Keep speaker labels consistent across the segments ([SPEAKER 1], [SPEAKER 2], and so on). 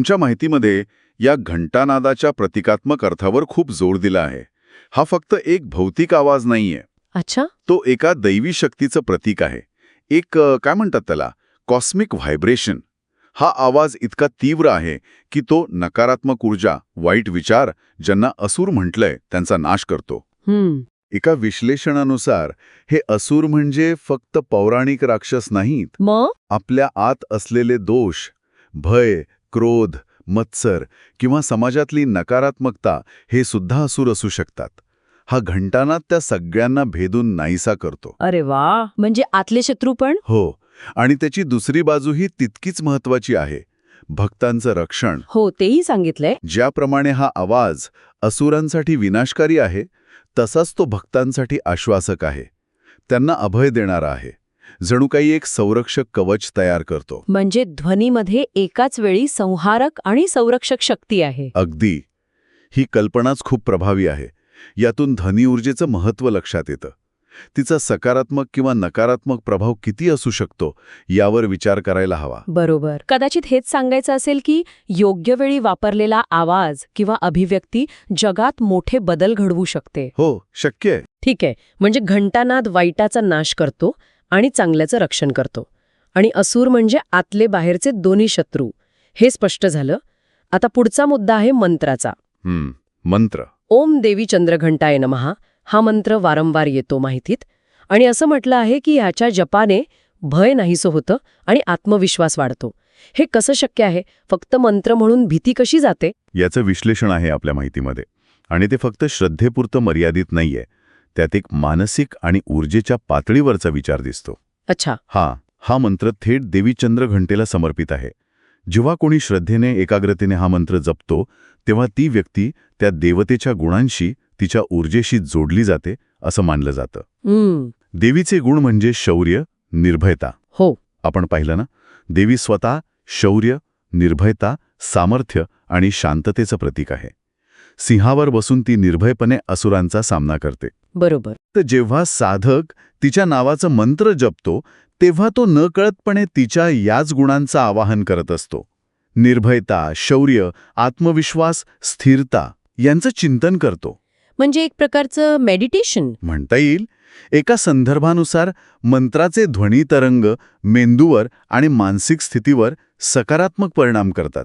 [SPEAKER 1] तुमच्या माहितीमध्ये या घंटानादाच्या प्रतिकात्मक अर्थावर खूप जोर दिला आहे. हा फक्त एक भौतिक आवाज नाहीये.
[SPEAKER 2] अच्छा.
[SPEAKER 1] तो एका दैवी शक्तीचं प्रतीक आहे. एक काय म्हणतात त्याला? Cosmic vibration. हा आवाज इतका तीव्र आहे की तो नकारात्मक ऊर्जा वाईट विचार ज्यांना असुर म्हटलंय त्यांचा नाश करतो. एका विश्लेषणानुसार हे असुर म्हणजे फक्त पौराणिक राक्षस नाहीत. आपल्या आत असलेले दोष भय क्रोध मत्सर किंवा समाजातली नकारात्मकता हे सुद्धा असुर असू शकतात. हा घंटानाद त्या सगळ्यांना भेदून नाहीसा करतो.
[SPEAKER 2] अरे वा! म्हणजे आतले शत्रू पण?
[SPEAKER 1] हो. आणि त्याची दुसरी बाजूही तितकीच महत्वाची आहे. भक्तांचं रक्षण.
[SPEAKER 2] हो तेही सांगितलंय.
[SPEAKER 1] ज्याप्रमाणे हा आवाज असुरांसाठी विनाशकारी आहे तसाच तो भक्तांसाठी आश्वासक आहे. त्यांना अभय देणारा आहे. जणू काही एक संरक्षक कवच तयार करतो.
[SPEAKER 2] म्हणजे ध्वनीमध्ये एकाच वेळी संहारक आणि संरक्षक शक्ती आहे.
[SPEAKER 1] अगदी. ही कल्पनाच खूप प्रभावी आहे. यातून ध्वनी ऊर्जेचं महत्त्व लक्षात येतं. तिचा सकारात्मक किंवा नकारात्मक प्रभाव किती असू शकतो यावर विचार करायला हवा.
[SPEAKER 2] बरोबर. कदाचित हेच सांगायचं असेल की योग्य वेळी वापरलेला आवाज किंवा अभिव्यक्ती जगात मोठे बदल घडवू शकते.
[SPEAKER 1] हो शक्य आहे.
[SPEAKER 2] ठीक आहे. म्हणजे घंटानाद वाईटाचा नाश करतो आणि चांगल्याचं रक्षण करतो. आणि असूर म्हणजे आतले बाहेरचे दोन्ही शत्रू. हे स्पष्ट झालं. आता पुढचा मुद्दा आहे मंत्राचा.
[SPEAKER 1] हम्म मंत्र.
[SPEAKER 2] ओम देवी चंद्रघंटाय नमहा हा मंत्र वारंवार येतो माहितीत. आणि असं म्हटलं आहे की ह्याच्या जपाने भय नाहीसं होतं आणि आत्मविश्वास वाढतो. हे कसं शक्य आहे? फक्त मंत्र म्हणून भीती कशी जाते?
[SPEAKER 1] याचं विश्लेषण आहे आपल्या माहितीमध्ये. आणि ते फक्त श्रद्धेपुरतं मर्यादित नाहीये. त्यात एक मानसिक आणि ऊर्जेच्या पातळीवरचा विचार दिसतो.
[SPEAKER 2] अच्छा.
[SPEAKER 1] हा हा मंत्र थेट देवी चंद्रघंटेला समर्पित आहे. जेव्हा कोणी श्रद्धेने एकाग्रतेने हा मंत्र जपतो तेव्हा ती व्यक्ती त्या देवतेच्या गुणांशी तिच्या ऊर्जेशी जोडली जाते असं मानलं जातं. देवीचे गुण म्हणजे शौर्य निर्भयता.
[SPEAKER 2] हो.
[SPEAKER 1] आपण पाहिलं ना? देवी स्वतः शौर्य निर्भयता सामर्थ्य आणि शांततेचं प्रतीक आहे. सिंहावर बसून ती निर्भयपणे असुरांचा सामना करते.
[SPEAKER 2] बरोबर.
[SPEAKER 1] तर जेव्हा साधक तिच्या नावाचं मंत्र जपतो तेव्हा तो नकळतपणे तिच्या याच गुणांचं आवाहन करत असतो. निर्भयता शौर्य आत्मविश्वास स्थिरता यांचं चिंतन करतो.
[SPEAKER 2] म्हणजे एक प्रकारचं मेडिटेशन
[SPEAKER 1] म्हणता येईल एका संदर्भानुसार मंत्राचे ध्वनी तरंग मेंदूवर आणि मानसिक स्थितीवर सकारात्मक परिणाम करतात.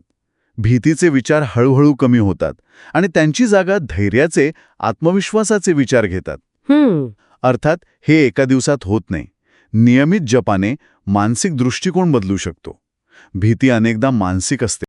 [SPEAKER 1] भीतीचे विचार हळूहळू कमी होतात आणि त्यांची जागा धैर्याचे आत्मविश्वासाचे विचार घेतात. अर्थात हे एका दिवसात होत नाही. नियमित जपाने मानसिक दृष्टिकोन बदलू शकतो. भीती अनेकदा मानसिक असते.